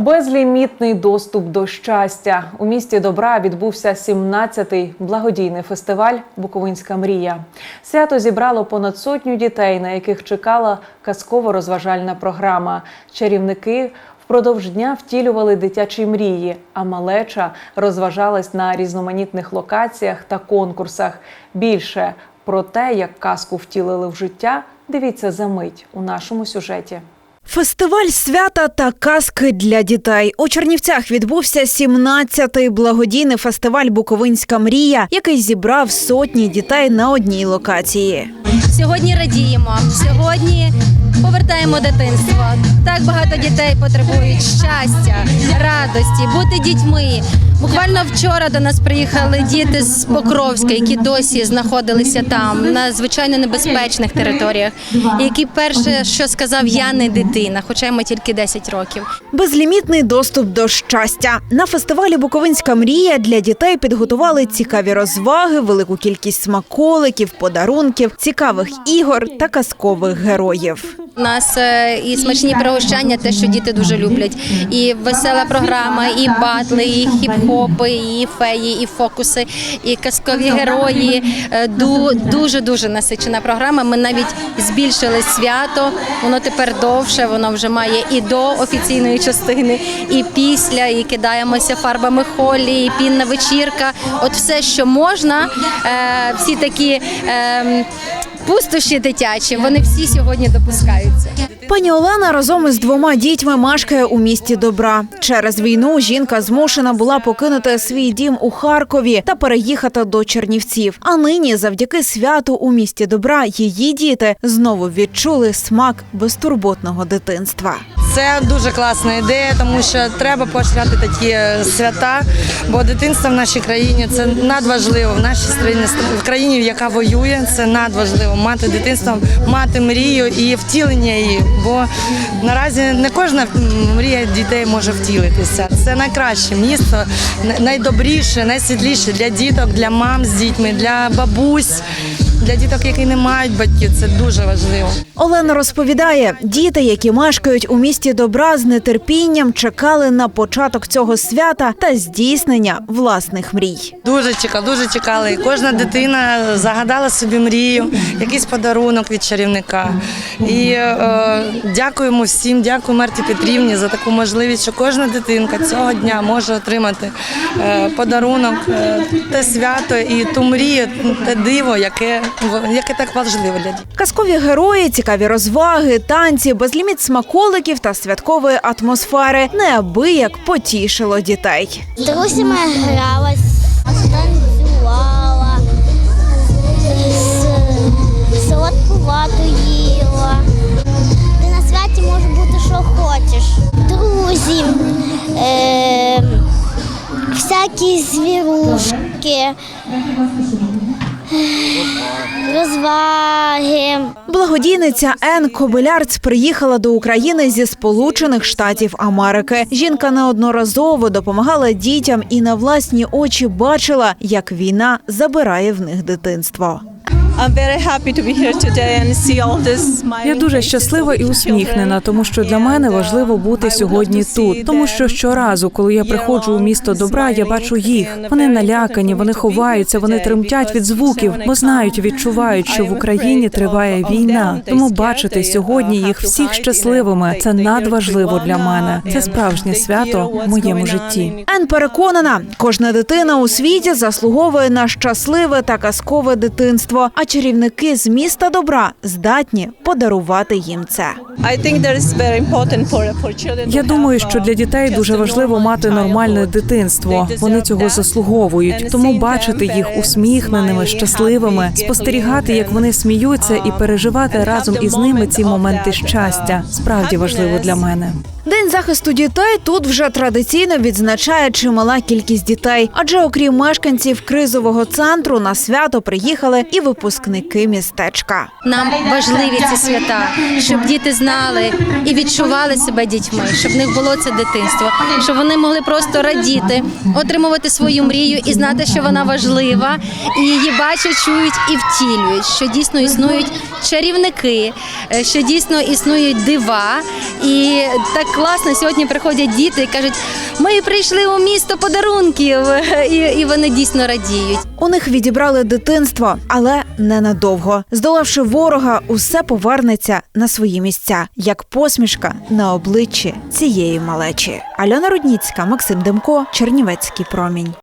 Безлімітний доступ до щастя у місті добра відбувся 17-й благодійний фестиваль Буковинська мрія. Свято зібрало понад сотню дітей, на яких чекала казково-розважальна програма. Чарівники впродовж дня втілювали дитячі мрії, а малеча розважалась на різноманітних локаціях та конкурсах. Більше про те, як казку втілили в життя, дивіться за мить у нашому сюжеті. Фестиваль свята та казки для дітей у Чернівцях відбувся 17-й благодійний фестиваль Буковинська мрія, який зібрав сотні дітей на одній локації. Сьогодні радіємо. Сьогодні повертаємо дитинство. Так багато дітей потребують щастя, радості, бути дітьми. Буквально вчора до нас приїхали діти з Покровська, які досі знаходилися там на звичайно небезпечних територіях. Які перше, що сказав, я не дитина, хоча йому тільки 10 років. Безлімітний доступ до щастя на фестивалі Буковинська мрія для дітей підготували цікаві розваги, велику кількість смаколиків, подарунків, цікавих ігор та казкових героїв. У нас е, і смачні пригощання, те, що діти дуже люблять. І весела програма, і батли, і хіп-хопи, і феї, і фокуси, і казкові герої. Е, ду- Дуже дуже насичена програма. Ми навіть збільшили свято. Воно тепер довше. Воно вже має і до офіційної частини, і після, і кидаємося фарбами холі, і пінна вечірка. От все, що можна, е, всі такі. Пустощі дитячі, вони всі сьогодні допускаються. Пані Олена разом із двома дітьми мешкає у місті добра. Через війну жінка змушена була покинути свій дім у Харкові та переїхати до Чернівців. А нині, завдяки святу у місті добра, її діти знову відчули смак безтурботного дитинства. Це дуже класна ідея, тому що треба поощряти такі е, свята, бо дитинство в нашій країні це надважливо. В нашій країні, в країні, яка воює, це надважливо мати дитинство, мати мрію і втілення її. Бо наразі не кожна мрія дітей може втілитися. Це найкраще місто, най- найдобріше, найсвітліше для діток, для мам з дітьми, для бабусь, для діток, які не мають батьків. Це дуже важливо. Олена розповідає, діти, які мешкають у місті добра, з нетерпінням чекали на початок цього свята та здійснення власних мрій. Дуже чекали, дуже чекали. І Кожна дитина загадала собі мрію, якийсь подарунок від чарівника. І е, дякуємо всім, дякую Марті Петрівні за таку можливість, що кожна дитинка цього дня може отримати е, подарунок, е, те свято і ту мрію, те диво, яке, яке так важливо для дітей. Казкові герої, цікаві розваги, танці, безліміт смаколиків та святкової атмосфери неабияк потішило дітей. З друзями гралась, танцювала, с- солодкувату їла. Ти на святі може бути, що хочеш. Друзі, е, всякі звірушки, розваги. Благодійниця Ен Кобилярц приїхала до України зі Сполучених Штатів Америки. Жінка неодноразово допомагала дітям і на власні очі бачила, як війна забирає в них дитинство. I'm very happy to be here today and see all this smiling Я дуже щаслива і усміхнена, тому що для мене uh, важливо бути сьогодні тут. Тому що щоразу, коли я приходжу у місто добра, я бачу їх. Вони налякані, вони ховаються, вони тремтять від звуків, бо знають, відчувають, що в Україні триває війна. Тому бачити сьогодні їх всіх щасливими це надважливо для мене. Це справжнє свято в моєму житті. Ен переконана, кожна дитина у світі заслуговує на щасливе та казкове дитинство. А чарівники з міста добра здатні подарувати їм це. Я думаю, що uh, для дітей дуже важливо мати нормальне дитинство. Вони цього заслуговують. Тому бачити їх усміхненими, щасливими, спостерігати, як вони сміються, і um, переживати разом із ними ці моменти uh, щастя. Справді важливо для мене. День захисту дітей тут вже традиційно відзначає чимала кількість дітей, адже окрім мешканців кризового центру на свято приїхали і випускники містечка. Нам важливі ці свята, щоб діти знали і відчували себе дітьми, щоб в них було це дитинство, щоб вони могли просто радіти, отримувати свою мрію і знати, що вона важлива, і її бачать, чують і втілюють, що дійсно існують чарівники, е, що дійсно існують дива, і так класно. Сьогодні приходять діти і кажуть, ми прийшли у місто подарунків, і, і вони дійсно радіють. У них відібрали дитинство, але ненадовго. Здолавши ворога, усе повернеться на свої місця, як посмішка на обличчі цієї малечі. Альона Рудніцька, Максим Демко, Чернівецький промінь.